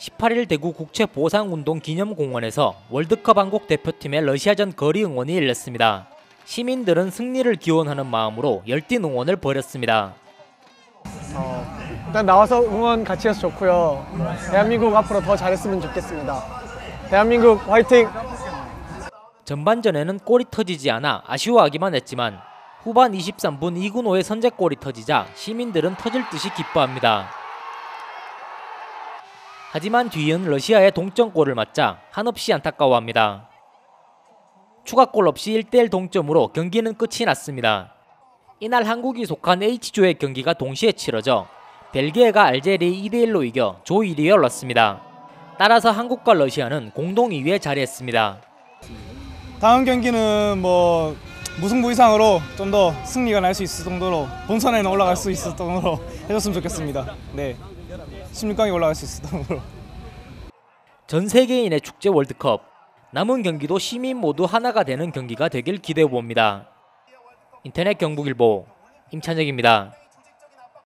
18일 대구 국채 보상운동 기념공원에서 월드컵 한국 대표팀의 러시아전 거리 응원이 열렸습니다. 시민들은 승리를 기원하는 마음으로 열띤 응원을 벌였습니다. 어, 일단 나와서 응원 같이 해서 좋고요. 대한민국 앞으로 더 잘했으면 좋겠습니다. 대한민국 화이팅! 전반전에는 골이 터지지 않아 아쉬워하기만 했지만 후반 23분 이근호의 선제골이 터지자 시민들은 터질 듯이 기뻐합니다. 하지만 뒤이은 러시아의 동점골을 맞자 한없이 안타까워합니다. 추가골 없이 1대1 동점으로 경기는 끝이 났습니다. 이날 한국이 속한 H조의 경기가 동시에 치러져 벨기에가 알제리 2대1로 이겨 조 1위에 올랐습니다. 따라서 한국과 러시아는 공동 2위에 자리했습니다. 다음 경기는 뭐 무승부 이상으로 좀 더 승리가 날 수 있을 정도로 본선에는 올라갈 수 있을 정도로 해줬으면 좋겠습니다. 네, 16강에 올라갈 수 있을 정도로. 전 세계인의 축제 월드컵 남은 경기도 시민 모두 하나가 되는 경기가 되길 기대해 봅니다. 인터넷 경북일보 임찬혁입니다.